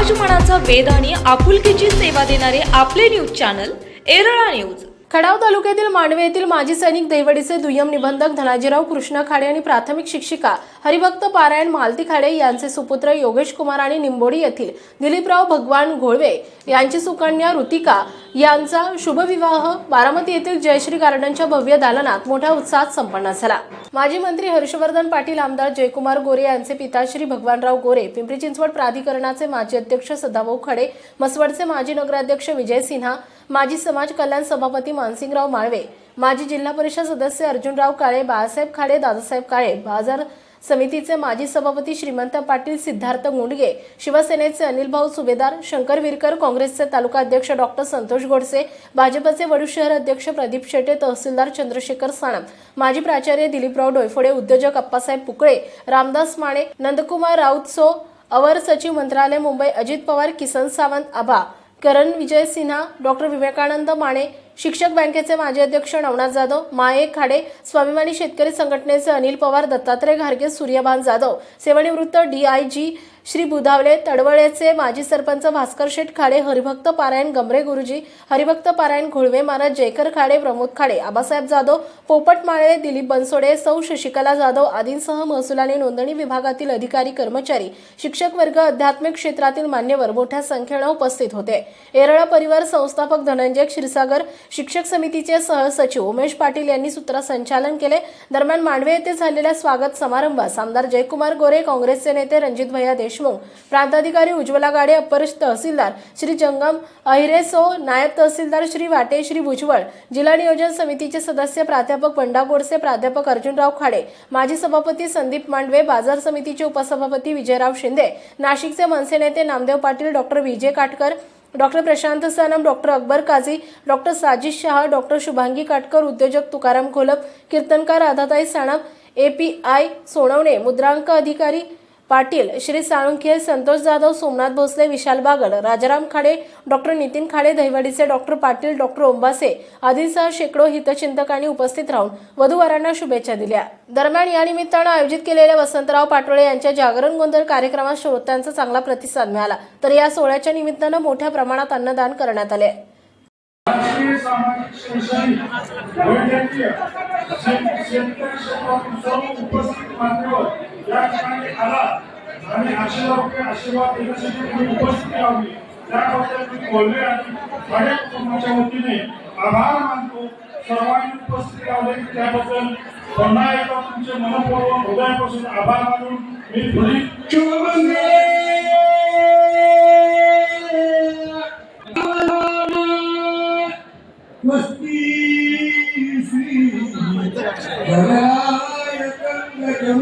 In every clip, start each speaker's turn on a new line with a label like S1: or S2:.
S1: समाजमनाचा वेद आणि आपुलकीची सेवा देणारे आपले news channel Erala news
S2: Khatav तालुक्यातील मांडवे येथील माजी सैनिक देवडीचे दुय्यम निबंधक धनाजीराव कृष्ण खाडे आणि प्राथमिक शिक्षिका हरिभक्त पारायण मालती खाडे यांचे सुपुत्र योगेश कुमार आणि निंबोडी येथील दिलीपराव भगवान घोळवे यांची सुकन्या ऋतिका यांचा शुभविवाह बारामती येथील जयश्री गार्डनच्या भव्य दालनात मोठ्या उत्साहात संपन्न झाला. माजी मंत्री हर्षवर्धन पाटील आमदार जयकुमार गोरे यांचे पिता श्री भगवानराव गोरे पिंपरी चिंचवड प्राधिकरणाचे माजी अध्यक्ष सदाभाऊ खडे मसवडचे माजी नगराध्यक्ष विजय सिन्हा माजी समाज कल्याण सभापती मानसिंगराव माळवे माजी जिल्हा परिषद सदस्य अर्जुनराव काळे बाळासाहेब खाडे दादासाहेब काळे बाजार समितीचे माजी सभापती श्रीमंत पाटील सिद्धार्थ मुंडगे शिवसेनेचे अनिल भाऊ सुभेदार शंकर विरकर काँग्रेसचे तालुका अध्यक्ष डॉक्टर संतोष गोडसे भाजपचे वडू शहर अध्यक्ष प्रदीप शेटे तहसीलदार चंद्रशेखर साणप माजी प्राचार्य दिलीपराव डोयफोडे उद्योजक अप्पासाहेब पुकळे रामदास माणे नंदकुमार राऊत सो अवर सचिव मंत्रालय मुंबई अजित पवार किसन सावंत आभा करण विजय सिन्हा डॉक्टर विवेकानंद माने शिक्षक बँकेचे माजी अध्यक्ष नवनाथ जाधव माये खाडे स्वाभिमानी शेतकरी संघटनेचे अनिल पवार दत्तात्रय घारगे सूर्यभान जाधव सेवानिवृत्त D I G Shri Budhawale तडवळेचे माजी सरपंच भास्कर शेठ खाडे हरिभक्त पारायण गमरे गुरुजी हरिभक्त पारायण घोळवे महाराज जयकर खाडे प्रमोद खाडे आबासाहेब जाधव पोपट माळे दिलीप बनसोडे सौ शशिकला जाधव आदींसह महसूल आणि नोंदणी विभागातील अधिकारी कर्मचारी शिक्षक वर्ग आध्यात्मिक क्षेत्रातील मान्यवर मोठ्या संख्येनं उपस्थित होते. येरळा परिवार संस्थापक धनंजय क्षीरसागर शिक्षक समितीचे सहसचिव उमेश पाटील यांनी सूत्रसंचालन केले. दरम्यान मांडवे येथे झालेल्या स्वागत समारंभास आमदार जयकुमार गोरे काँग्रेसचे नेते रणजित भैया देशमुख प्रांताधिकारी उज्ज्वला गाडे अपर तहसीलदार श्री जंगम अहिरेसो नायब तहसीलदार श्री वाटे श्री भुजबळ जिल्हा नियोजन समितीचे सदस्य प्राध्यापक बंडा गोडसे प्राध्यापक अर्जुनराव खाडे माजी सभापती संदीप मांडवे बाजार समितीचे उपसभापती विजयराव शिंदे नाशिकचे मनसे नेते Namdev Patil doctor Vijay Katkar doctor Prashant Sanam doctor Akbar Kazi doctor Sajish Shah doctor Shubhangi Katkar उद्योजक तुकाराम खोलप कीर्तनकार राधाताई साणप आय सोनवणे मुद्रांक अधिकारी पाटील श्री साळुंखे संतोष जाधव सोमनाथ भोसले विशाल बागड राजाराम खाडे डॉक्टर नितीन खाडे दहिवडीचे डॉक्टर पाटील डॉक्टर ओंबासे आदींसह शेकडो हितचिंतकांनी उपस्थित राहून वधूवरांना शुभेच्छा दिल्या. दरम्यान या निमित्तानं आयोजित केलेल्या वसंतराव पाटोळे यांच्या जागरण गोंधळ कार्यक्रमात श्रोत्यांचा चांगला प्रतिसाद मिळाला. तर या सोहळ्याच्या निमित्तानं मोठ्या प्रमाणात अन्नदान करण्यात आले.
S3: उपस्थित या ठिकाणी आला. आणि आशीर्वाद आशीर्वाद देण्यासाठी तुम्ही उपस्थित राहिली त्याबद्दल मी बोलले आणि माझ्या कुटुंबाच्या वतीने आभार मानतो. सर्वांनी उपस्थित राहिले. त्याबद्दल पुन्हा एकदा तुमचे मनपूर्वक हृदयापासून आभार मानून मी पुढील
S4: संप्रदायाच्या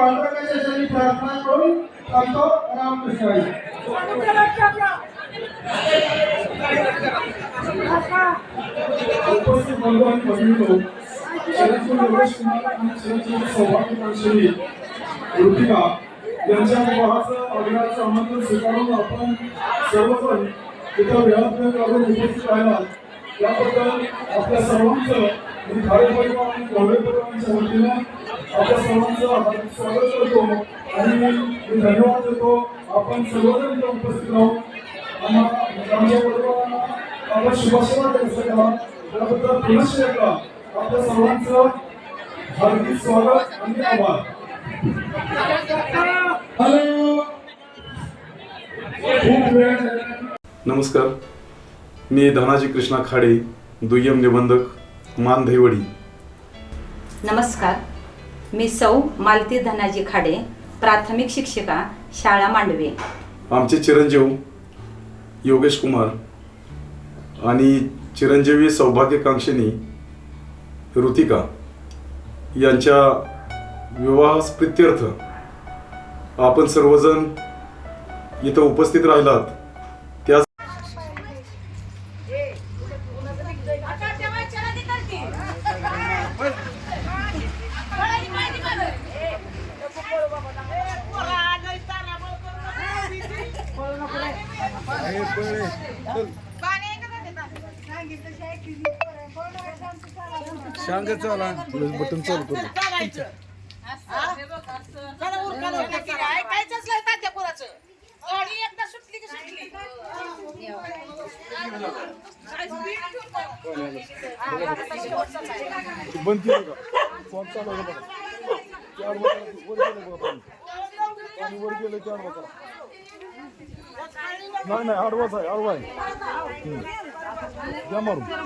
S4: पांडुरंगाच्या प्रार्थना करून थांबतो. रामकृष्ण हरी.
S3: उपस्थित बंधू आणि शरदचंद्र यांच्या विवाहाचं अभिनाचं आमंत्रण स्वीकारून आपण सर्वजण इथं वेळापत्रक काढून उपस्थित राहिला त्याबद्दल आपल्या सर्वांचं मी आणि वतीनं आपल्या सर्वांचं स्वागत करतो. आणि मी धन्यवाद देतो. आपण सर्वजण उपस्थित आमच्या परिवारांना करा त्याबद्दल पुनश्च एकदा आपल्या सर्वांचं हार्दिक स्वागत आणि आभार.
S5: नमस्कार. मी धनाजी कृष्णा खाडे दुय्यम निबंधक. मान दहिवडी
S6: नमस्कार. मी सौ मालती धनाजी खाडे प्राथमिक शिक्षिका शाळा मांडवे.
S5: आमचे चिरंजीव योगेश कुमार आणि चिरंजीवी सौभाग्यकांक्षिणी ऋतिका यांच्या विवाह प्रित्यर्थ आपण सर्वजण इथं उपस्थित राहिलात.
S7: बटन चालू. करू
S8: ऐकायचंच नाही तात्या कोणाचं गाडी एकदा सुटली की सुटली?
S7: बंद केलं का? फोन चालू बघा चार बटन वर गेलं बघा पाणी पाणी वर गेलं चार बघा नाही नाही आडवाच आहे आडवा आहे हम्म. द्या मारून
S8: तुझं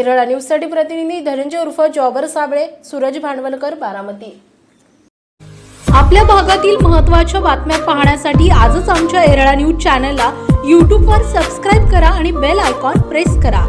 S8: तिला
S2: न्यूजसाठी प्रतिनिधी धनंजय उर्फ जॉबर साबळे सूरज भांडवलकर बारामती. आपल्या भागातील महत्त्वाच्या बातम्या पाहण्यासाठी आजच आमच्या एरळा न्यूज चॅनलला यूट्यूबवर सबस्क्राईब करा आणि बेल आयकॉन प्रेस करा.